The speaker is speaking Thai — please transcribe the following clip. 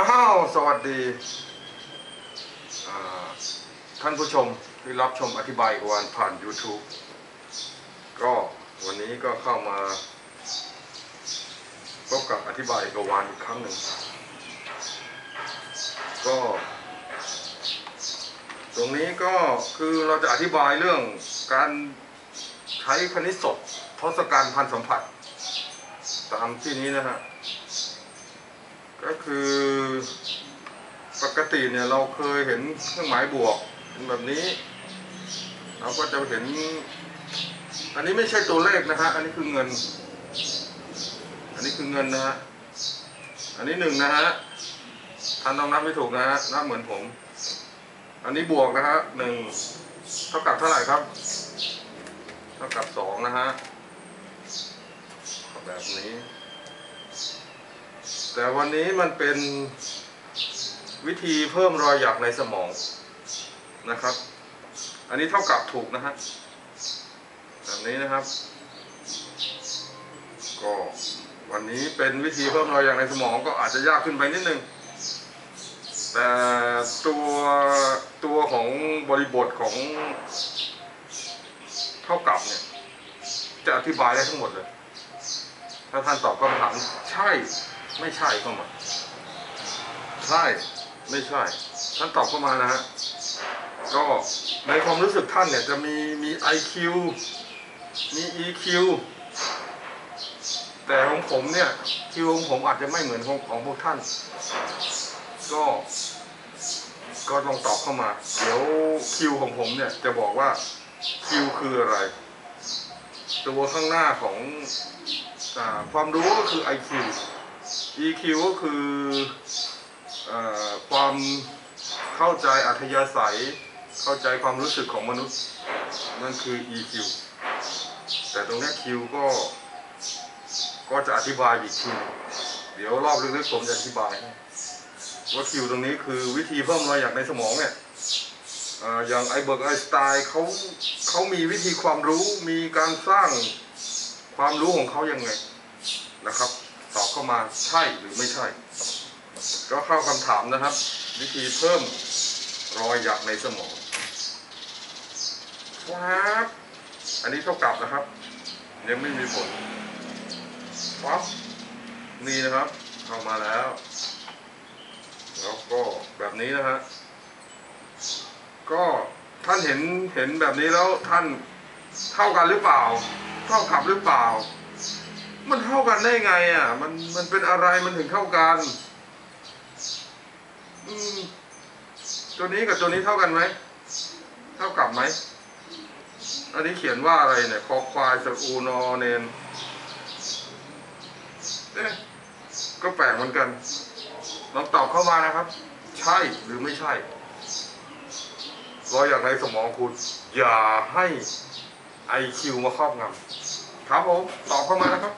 อ้าวสวัสดีท่านผู้ชมที่รับชมอธิบายกวันผ่าน YouTube ก็วันนี้ก็เข้ามาพบกับอธิบายกวานอีกครั้งหนึ่ง ก็ ตรงนี้ก็คือเราจะอธิบายเรื่องการใช้คณิตศพทศกัณฐ์พันสัมผัส ตามที่นี้นะฮะก็คือ ติเนี่ยเราเคยเห็นเครื่องหมายบวกเป็นแบบนี้ เราก็จะเห็น อันนี้ไม่ใช่ตัวเลขนะฮะอันนี้คือเงิน อันนี้คือเงินนะฮะอันนี้หนึ่งนะฮะท่านต้องนับไม่ถูกนะฮะนับเหมือนผม อันนี้บวกนะฮะหนึ่งเท่ากับเท่าไหร่ครับ เท่ากับสองนะฮะแบบนี้ แต่วันนี้มันเป็น วิธีเพิ่มรอยหยักในสมองนะครับ อันนี้เท่ากับถูกนะฮะแบบนี้นะครับ ก็วันนี้เป็นวิธีเพิ่มรอยหยักในสมองก็อาจจะยากขึ้นไปนิดนึง แต่ตัวตัวของบริบทของเท่ากับเนี่ยจะอธิบายได้ทั้งหมดเลย ถ้าท่านตอบคำถามใช่ไม่ใช่เข้ามาใช่ ไม่ใช่ ท่านตอบเข้ามานะฮะก็ในความรู้สึกท่านเนี่ยจะมีมี IQ มี EQ แต่ของผมเนี่ย Q ของผมอาจจะไม่เหมือนของของพวกท่าน ก็ ก็ต้องตอบเข้ามา เดี๋ยว Q ของผมเนี่ยจะบอกว่า Q คืออะไร ตัวข้างหน้าของอความรู้ก็คือ IQ EQ ก็คือ ความเข้าใจอัธยาศัย เข้าใจความรู้สึกของมนุษย์ นั่นคือ EQ แต่ตรงนี้ Q ก็ก็จะอธิบายอีกทีเดี๋ยวรอบลึกๆผมจะอธิบายว่า Q ตรงนี้คือวิธีเพิ่มรอยหยักในสมองเนี่ยอย่างไอเบิร์กไอสไตน์เขาเขามีวิธีความรู้มีการสร้างความรู้ของเขายังไงนะครับ ตอบเข้ามาใช่หรือไม่ใช่ ก็เข้าคำถามนะครับ วิธีเพิ่มรอยหยักในสมองครับอันนี้เท่ากับนะครับ ยังไม่มีผลปั๊บนี่นะครับ เข้ามาแล้ว แล้วก็แบบนี้นะฮะก็ท่านเห็นเห็นแบบนี้แล้วท่านเท่ากันหรือเปล่า เท่ากับหรือเปล่า มันเท่ากันได้ไงอะ มันมันเป็นอะไรมันถึงเท่ากัน ตัวนี้กับตัวนี้เท่ากันไหม เท่ากับไหม อันนี้เขียนว่าอะไรเนี่ย คอควายสอูนอเนนเอ๊ะก็แปลกเหมือนกัน ลองตอบเข้ามานะครับ ใช่หรือไม่ใช่รออย่างในสมองคุณ อย่าให้ไอคิวมาครอบงำครับผม ตอบเข้ามานะครับ